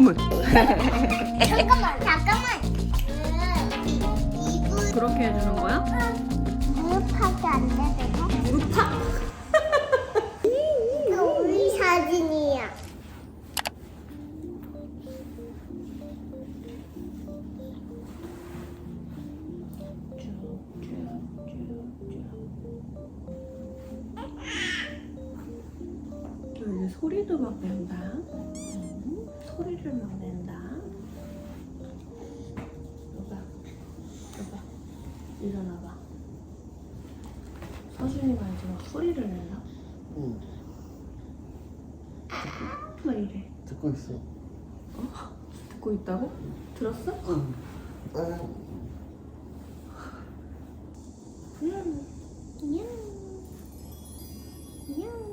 소문. 잠깐만, 잠깐만. 이분 그렇게 해주는 소리를 막 낸다. 여봐, 여봐, 일어나봐. 서준이가 이제 막 소리를 내나? 응, 막 이래. 듣고 있어. 듣고 있다고? 들었어? 응. 아, 응. 냥. 냥.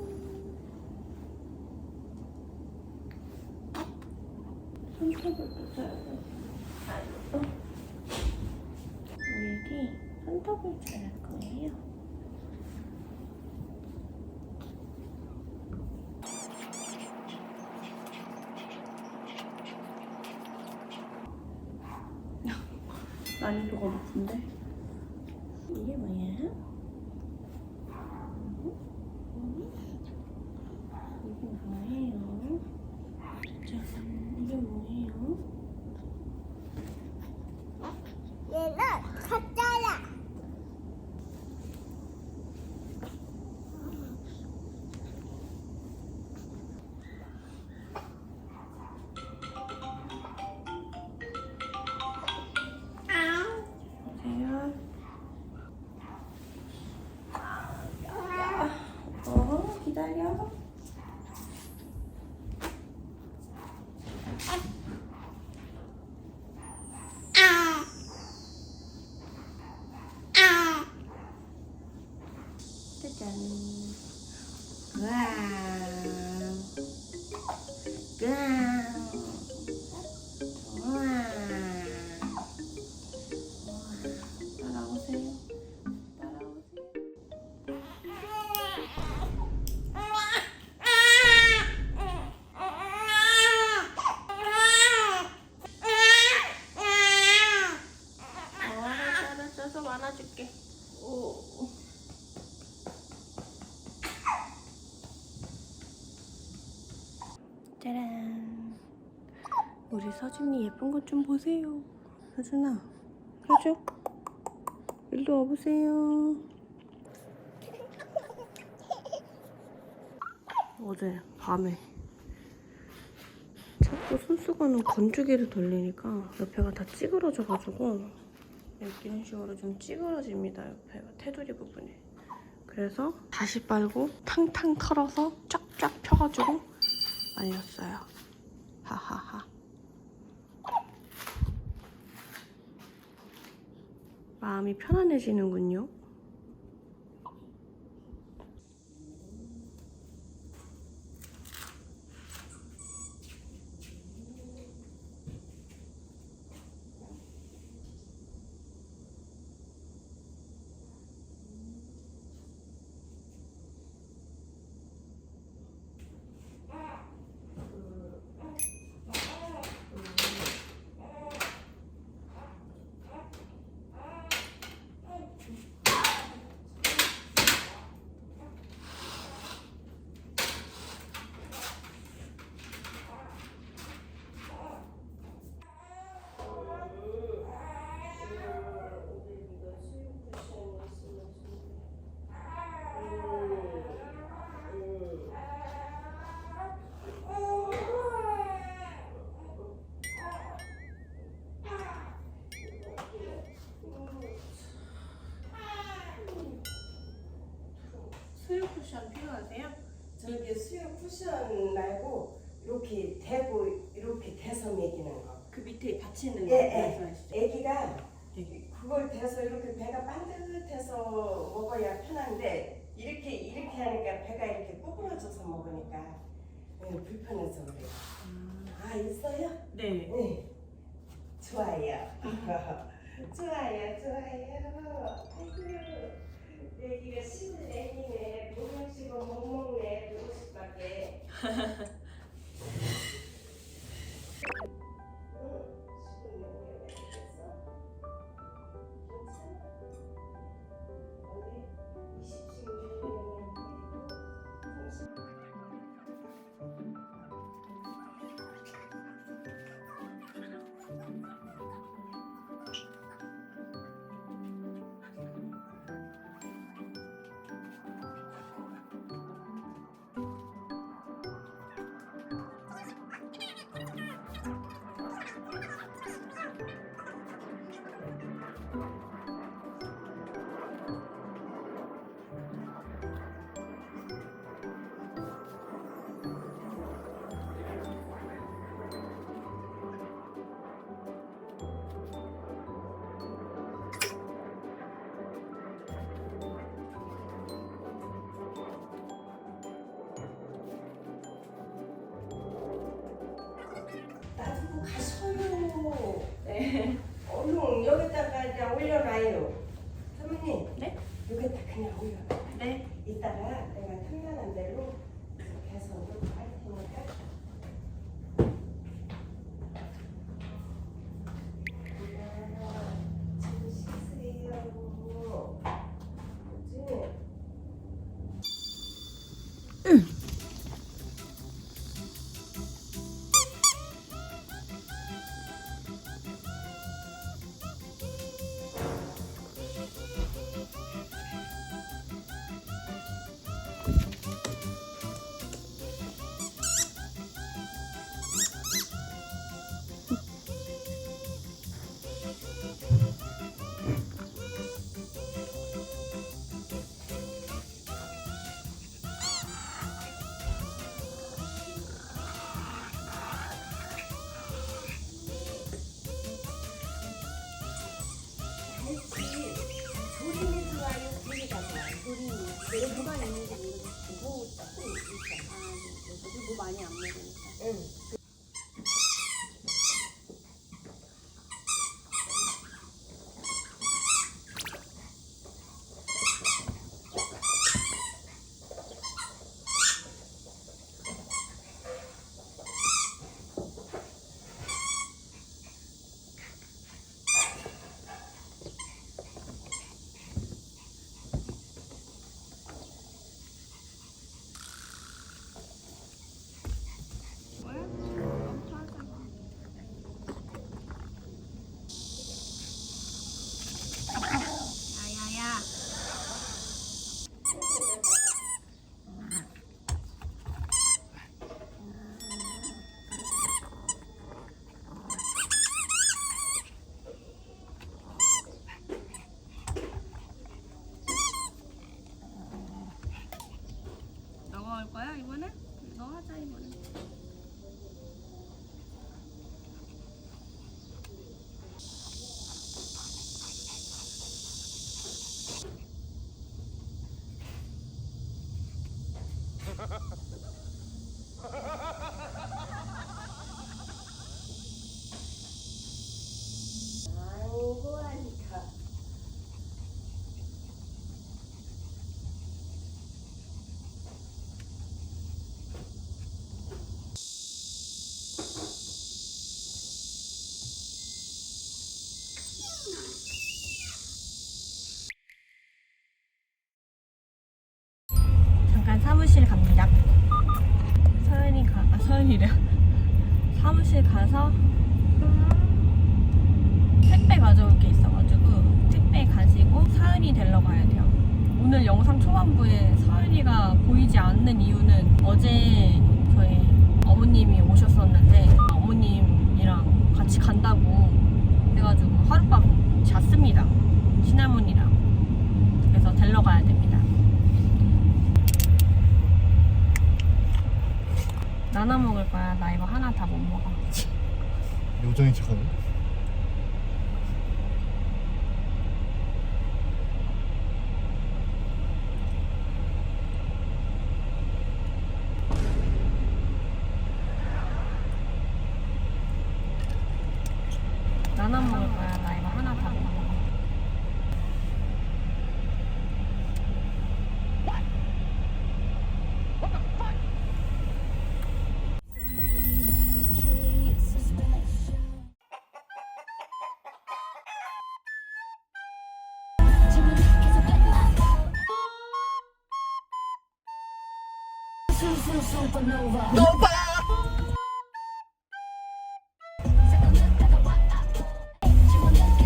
손톱을 붙여야 돼. 아이고. 우리 애기 손톱을 자를 거예요. 난이도가 높은데? 이게 뭐야? 어, 기 짜란. 우리 서준이 예쁜 것 좀 보세요. 서준아, 서준. 일로 와보세요. 어제 밤에 자꾸 손수건은 건조기를 돌리니까 옆에가 다 찌그러져가지고 이런 식으로 좀 찌그러집니다. 옆에가 테두리 부분이. 그래서 다시 빨고 탕탕 털어서 쫙쫙 펴가지고 말렸어요. 하하하. 마음이 편안해지는군요. 수유 쿠션 필요 하세요? 저기 수영 쿠션 말고 이렇게 대고 이렇게 대서 먹이는 거. 그 밑에 받치는 예, 거 예. 말씀하시죠? 애기가 네. 그걸 대서 이렇게 배가 반듯해서 먹어야 편한데 이렇게 이렇게 하니까 배가 이렇게 꼬부러져서 먹으니까 예, 불편해서 그래요. 아 있어요? 네. 네. 좋아요. 좋아요, 좋아요. 아이고, 애기가 신을 애기네. 보명식은 못 먹네. 보고싶밖에. 네. 얼른 여기다가 이제 올려놔요. 사모님. 네? 여기다 그냥 올려. 네. 이따가 내가 탐나는 대로 해서 놓고 할 테니까. 이래. 사무실 가서 택배 가져올 게 있어가지고 택배 가지고 서연이 데리러 가야 돼요. 오늘 영상 초반부에 서연이가 보이지 않는 이유는 어제 저희 어머님이 오셨었는데 어머님이랑 같이 간다고 해가지고 하룻밤 잤습니다. 친할머니랑. 그래서 데리러 가야 됩니다. 나눠 먹을 거야. 나 이거 하나 다 못 먹어. 요정이 착하네.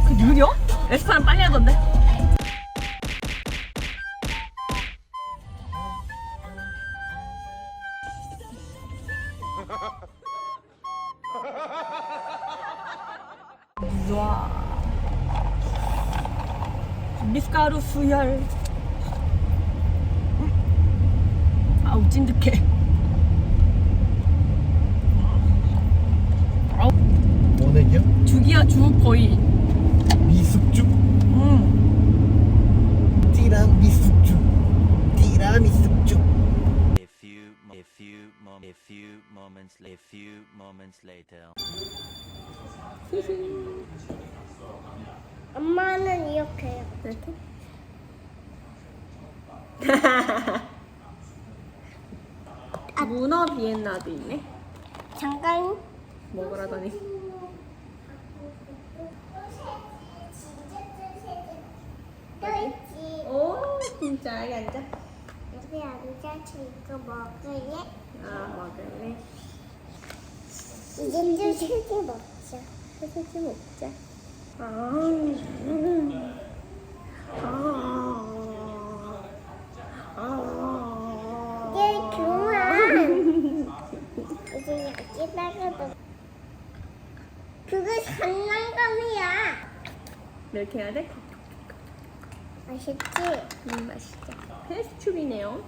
그 느려? 레스토랑 빨리 하던데? 우와 미숫가루 수혈 음. 아우 찐득해 원액이야? 죽이야 죽 거의 미숙죽? 음. 띠랑 미숙죽. 띠랑 미숙죽. A few, a few, a few moments, a few moments later. 엄마는 이렇게 해요. 이렇게? 문어 비엔나도 있네. 잠깐. 먹으라더니. 또 있지. 오, 진짜 여기 앉아. 여기 앉아서 이거 먹을래? 아, 먹을래. 이제 좀 세개 먹자. 해수지 먹자. 아, 음. 아, 아. 이제 그만. 이제 여기다가도. 그거 장난감이야. 이렇게 해야 돼? 맛있지? 음, 맛있죠. 페스츄리네요.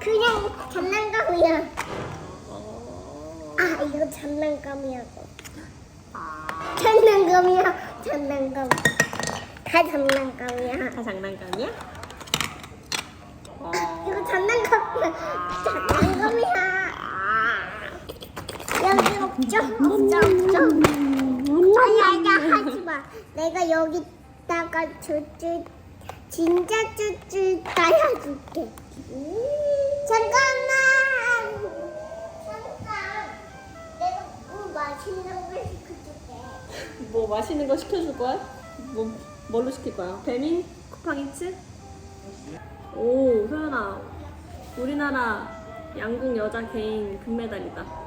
그냥 장난감이야. 어. 아 이거 장난감이라고. 아. 장난감이야. 장난감. 다 장난감이야. 다 장난감이야? 어. 이거 장난감이야. 장난감이야. 여기 없죠? 없죠? 없죠? 아니 아니 하지 마. 내가 여기 다가 쭈쭈 진짜 쭈쭈 따라줄게. 잠깐만. 뭐. 뭐 맛있는 거 시켜줄 거야? 뭐 뭘로 시킬 거야? 배민 쿠팡이츠? 오 소연아 우리나라 양궁 여자 개인 금메달이다.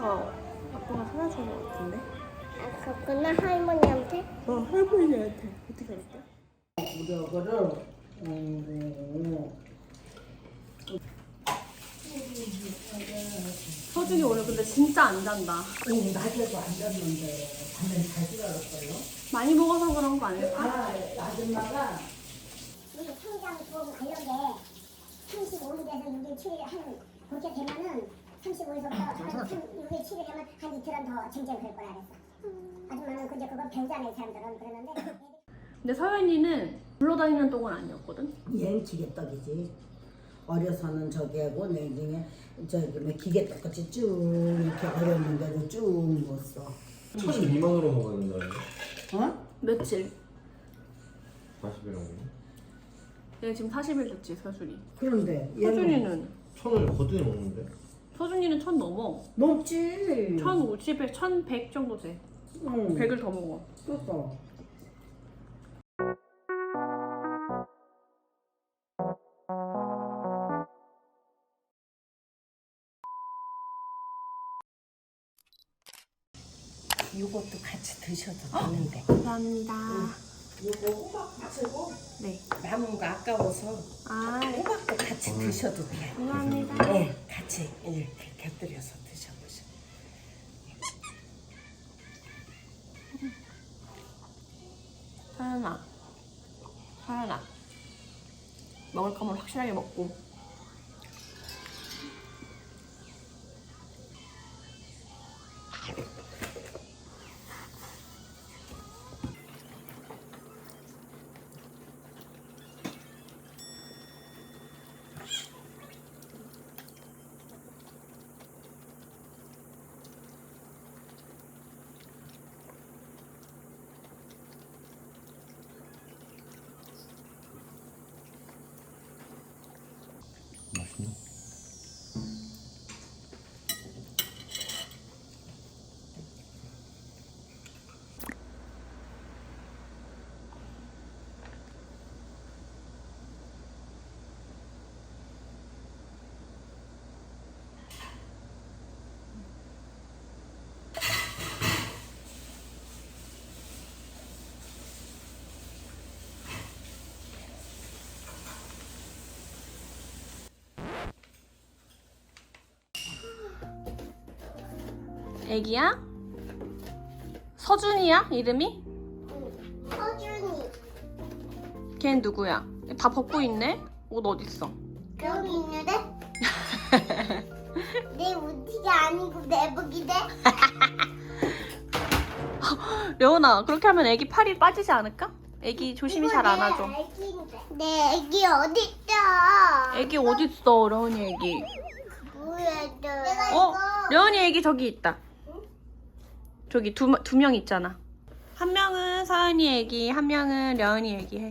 아빠가 아빠가 사다준 것 같은데? 아, 그거나 할머니한테? 어 할머니한테 어떻게 알았대? 우려거를 음, 서준이 오늘 근데 진짜 안 잔다. 음, 낮에도 안 잤는데 밤에 잘 지나갔어요. 많이 먹어서 그런 거 아닐까? 아, 아줌마가 우리 평장 보험 관련돼 35일에서 6일 7일 한 그렇게 되면은 35일서부터 한 6일 7일 되면 한 이틀은 더 쟁쟁 될 거라 그랬어. 아줌마는 그제 그거 배우자네 사람들은 그러는데 근데 서연이는 굴러다니는 똥은 아니었거든? 얘는 기계떡이지. 어려서는 저기 하고 나중에 저기 뭐 기계떡 같이 쭉 이렇게 어렸는데도 쭉 먹었어. 12만으로 먹어야 된다. 어? 며칠? 40이라고. 얘 지금 40일 됐지 서준이. 그런데 서준이는 천을 거뜬히 먹는데? 서준이는 천 넘어. 높지. 1050에 1100 정도 돼. 응. 100을 더 먹어. 그거. 이것도 같이 드셔도 되는데 감사합니다. 이거 호박 부치고 네. 남은 거 아까워서 아, 호박도 같이 드셔도 돼요. 감사합니다. 네, 같이 이렇게 곁들여서 드셔보세요. 서연아. 서연아. 먹을 거면 확실하게 먹고. 애기야? 서준이야? 이름이? 서준이 걘 누구야? 다 벗고 있네? 옷 어딨어? 여기 있는데? 내 우티가 아니고 내 복이네? 레오나 그렇게 하면 애기 팔이 빠지지 않을까? 애기 조심히 잘 안아줘 내 애기 어딨어? 애기 어딨어 레오니 애기 뭐야 너? 어? 레오니 애기 저기 있다 저기 두명 있잖아 한 명은 서연이 애기 한 명은 레오니 애기 해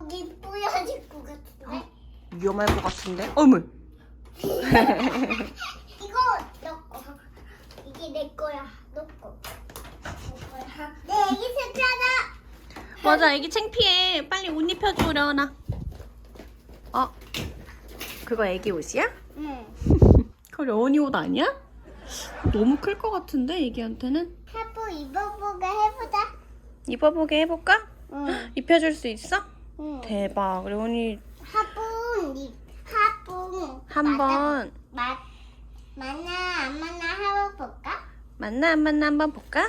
여기 뿌려질 것 같은데? 위험할 것 같은데? 어머 이거 너 거. 이게 내 거야. 너 거. 내 거야. 내 애기 세트하다. 맞아 애기 창피해 빨리 옷 입혀줘 레오나 어? 그거 애기 옷이야? 응. 그거 레오니 옷 아니야? 너무 클 것 같은데 애기한테는 하부 입어보게 해보자. 입어보게 해볼까? 응. 입혀줄 수 있어? 응. 대박 레오니 하부 이 하부. 한번 맞 맞나 안 맞나 해볼까? 맞나 안 맞나 한번 볼까?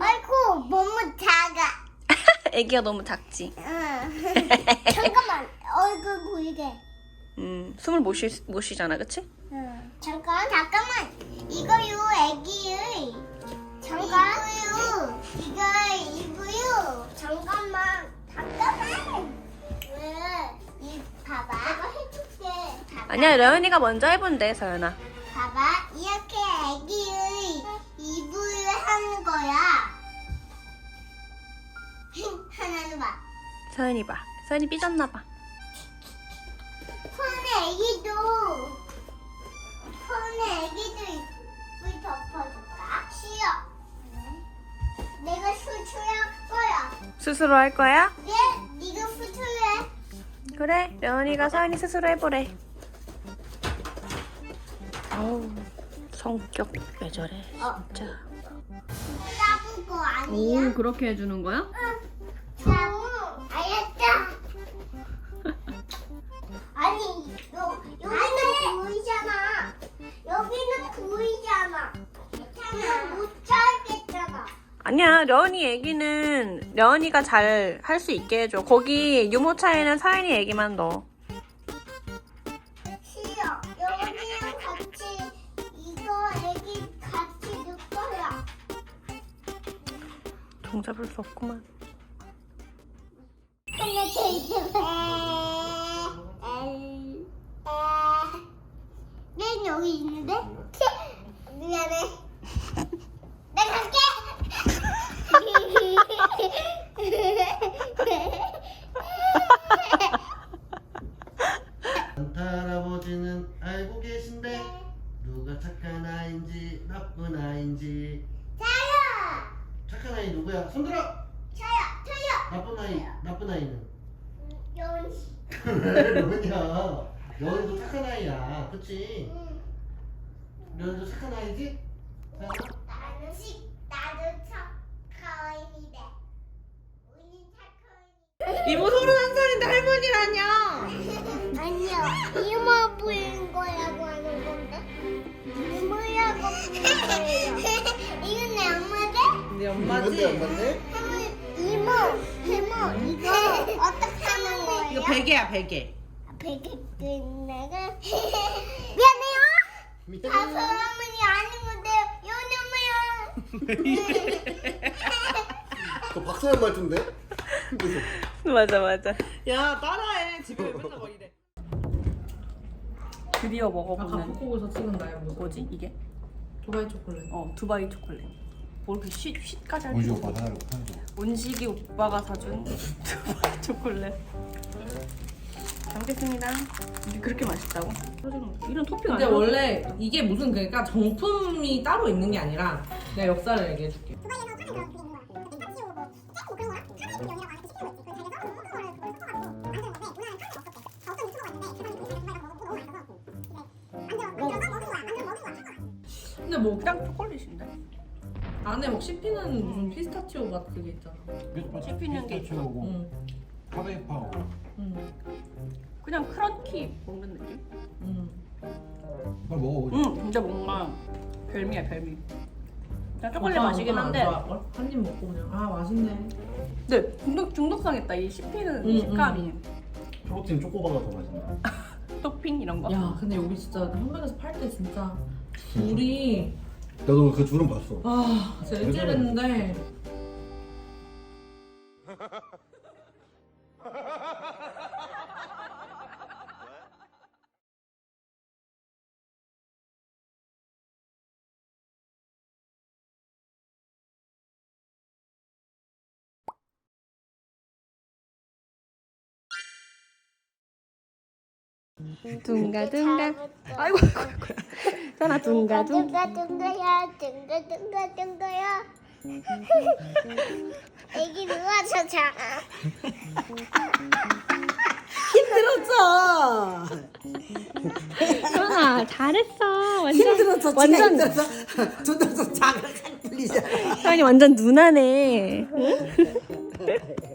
아이고 너무 작아. 애기가 너무 작지 응. 잠깐만 얼굴 보이게. 음 숨을 못, 쉬, 못 쉬잖아 그치? 응. 잠깐 잠깐만. 이거요 애기의. 잠깐. 이거요 이거 이거요. 잠깐만. 잠깐만. 왜이 봐봐. 내가 해줄게. 봐봐. 아니야 레오니가 먼저 해본대 서연아. 봐봐. 이렇게 애기의 이불을 하는 거야. 하나는 봐. 서연이 봐. 서연이 삐졌나 봐. 손에 애기도 손에 애기도 이불 덮어줄까? 싫어 내가 수출할 거야 스스로 할 거야? 예, 네가 수출해 그래 레오니가 서연이 스스로 해보래 어우 성격 왜 저래 진짜 따분 거 아니야? 그렇게 해주는 거야? 따 려은이 얘기는 려은이가 잘 할 수 있게 해줘 거기 유모차에는 서연이 얘기만 넣어 싫어 여기랑 같이 이거 애기 같이 넣을 거야 종잡을 수 없구만 하나 더 있어. 맨 여기 있는데? 미안해. 나 갈게. 산타 할아버지는 알고 계신데 누가 착한 아이인지 나쁜 아이인지 자요. 착한 아이 누구야? 손들어! 저요. 저요. 나쁜 아이 나쁜 아이는 여운 씨. 왜 뭐냐 여인도 착한 아이야 그치? 응. 여인도 착한 아이지? 자, 나는 식 나도 착하인이래. 우리 착하인. 이모 서른한 살인데 할머니라냐 아니요, 이모 부인 거라고 하는 건데. 이모라고 부른 거예요. 이건 내 엄마인데? 네 이건데 엄마인데? 이모, 이모, 이거 어떻게 하는 거예요? 이거 베개야 베개 베개 끝나가. 미안해요. 다섯 어머니 아니면 돼. 그 박사님 말투인데? 그래서 맞아 맞아 야 따라해 집에 맨날 뭐 이래 드디어 아 먹어보는 갖고 찍은다 이거 뭐지 이게? 두바이 초콜릿 어 두바이 초콜릿 뭐 이렇게 쉿, 쉿까지 할 하나로 파는 거. 온식이 오빠가 사준 두바이 초콜릿 잘 먹겠습니다. 이게 그렇게 맛있다고? 이런 토핑 근데 아니야? 원래 이게 무슨 그러니까 정품이 따로 있는 게 아니라 내가 역사를 얘기해 줄게. 근데 뭐 그냥 초콜릿인데? 안에 막 씹히는 무슨 피스타치오 맛 그게 있잖아. 씹히는 게 있어. 피스타치오고 응, 카레이파하고 응, 그냥 크런키 먹는 느낌? 응. 빨리 먹어보자 응 진짜 뭔가 별미야 별미 그냥 초콜릿 오빠, 맛이긴 한데? 한입 먹고 그냥 아 맛있네 근데 중독, 중독성 있다 이 씹히는 응, 식감이 프로틴 초코바가 더 맛있나? 토핑 이런 거. 야 근데 여기 진짜 한국에서 팔 때 진짜 줄이 나도 그 줄은 봤어. 아 진짜 일주일 했는데 둥가 둥가. 아이고 아이고 아이고. 전화 둥가 둥. 둥가 둥가야 둥가 둥가 둥가야 애기 누워서 자 힘들었어. 전화 잘했어. 완전 힘들었어. 완전 힘들어서 저도 자가 풀리잖아. 아니 완전 누나네. 응?